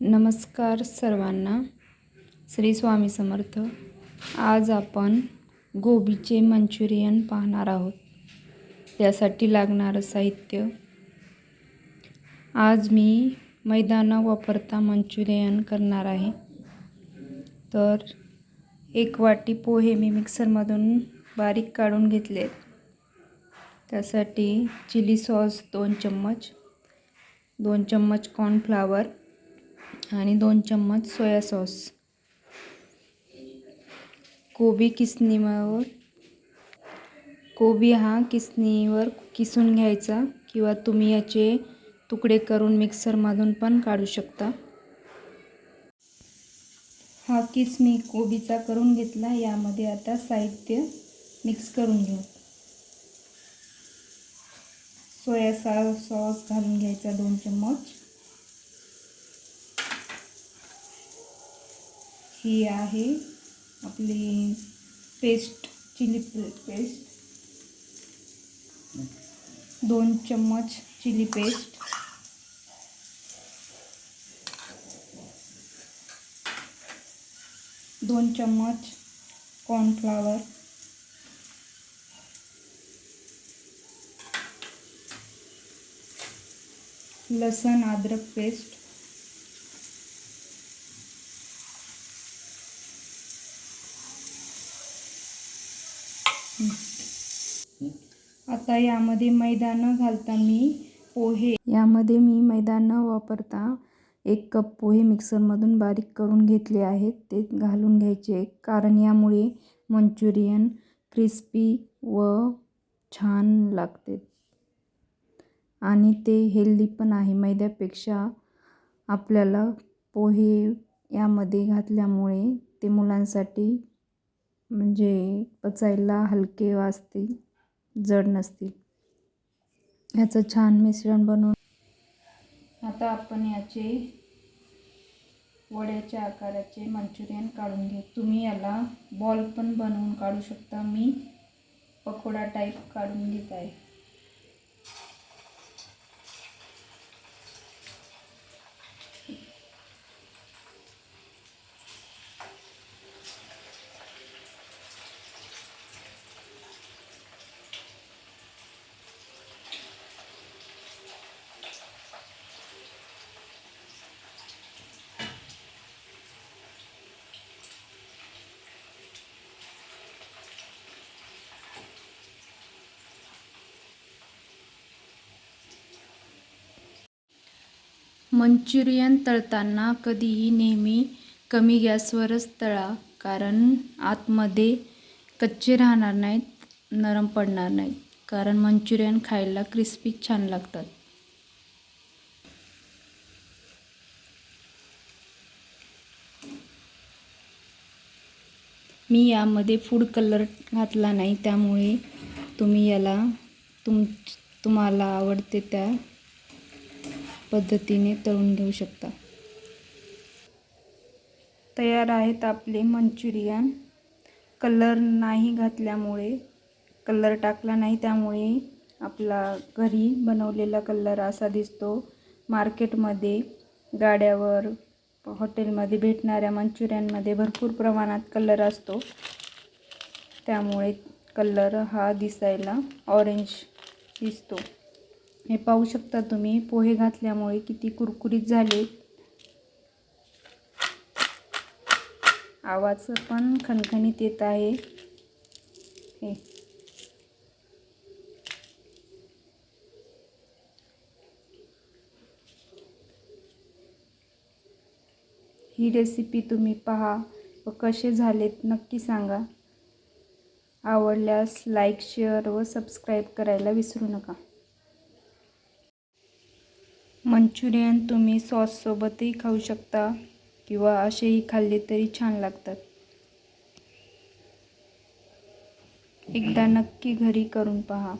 नमस्कार सर्वांना. श्री स्वामी समर्थ. आज आपण गोबीचे मंचुरियन पाहणार आहोत. त्यासाठी लागणारं साहित्य. आज मी मैदा न वापरता मंचुरियन करणार आहे. तर एक वाटी पोहे मी मिक्सरमधून बारीक काढून घेतले त्यासाठी चिली सॉस दोन चम्मच दोन चम्मच कॉर्नफ्लावर आणि दोन चम्मच सोया सॉस. कोबी किसणीवर कोबी हा किसणीवर किसून घ्यायचा किंवा तुम्ही याचे तुकडे करून मिक्सरमधून पण काढू शकता. हा किस मी कोबीचा करून घेतला. यामध्ये आता साहित्य मिक्स करून घेऊ. सोया सॉस घालून घ्यायचा दोन चम्मच. ही आहे आपली पेस्ट चिली पेस्ट दोन चम्मच चिली पेस्ट दोन चम्मच कॉर्नफ्लावर लसण अद्रक पेस्ट आता यामध्ये मैदा न घालता मी पोहे. यामध्ये मी मैदा न वापरता एक कप पोहे मिक्सरमधून बारीक करून घेतले आहेत. ते घालून घ्यायचे कारण यामुळे मंचुरियन क्रिस्पी व छान लागते. आणि ते हेल्दी पण आहे. मैद्यापेक्षा आपल्याला पोहे यामध्ये घातल्यामुळे ते मुलांसाठी म्हणजे पचायला हलके वाजतील जड नसतील. याचं छान मिश्रण बनवून आता आपण याचे वड्याच्या आकाराचे मंचुरियन काढून घेऊ. तुम्ही याला बॉल पण बनवून काढू शकता. मी पकोडा टाईप काढून घेत आहे. मंचुरियन तळताना कधीही नेहमी कमी गॅसवरच तळा कारण आतमध्ये कच्चे राहणार नाहीत नरम पडणार नाहीत कारण मंचुरियन खायला क्रिस्पी छान लागतात. मी यामध्ये फूड कलर घातला नाही त्यामुळे तुम्ही याला तुम तुम्हाला आवडते त्या पद्धतीने तळून घेऊ शकता. तयार आहेत आपले मंचुरियन. कलर नाही घातल्यामुळे कलर टाकला नाही त्यामुळे आपला घरी बनवलेला कलर असा दिसतो. मार्केटमध्ये गाड्यावर हॉटेलमध्ये भेटणाऱ्या मंचुरियनमध्ये भरपूर प्रमाणात कलर असतो. त्यामुळे कलर हा दिसायला ऑरेंज दिसतो. हे पाहू शकता तुम्ही पोहे घातल्यामुळे किती कुरकुरीत झाले. आवाज पण खणखणीत येत आहे. हे. ही रेसिपी तुम्ही पहा व कसे झालेत नक्की सांगा. आवडल्यास लाईक शेअर व सबस्क्राईब करायला विसरू नका. मंचुरियन तुम्ही सॉससोबतही खाऊ शकता किंवा असेही खाल्ले तरी छान लागतात. एकदा नक्की घरी करून पहा.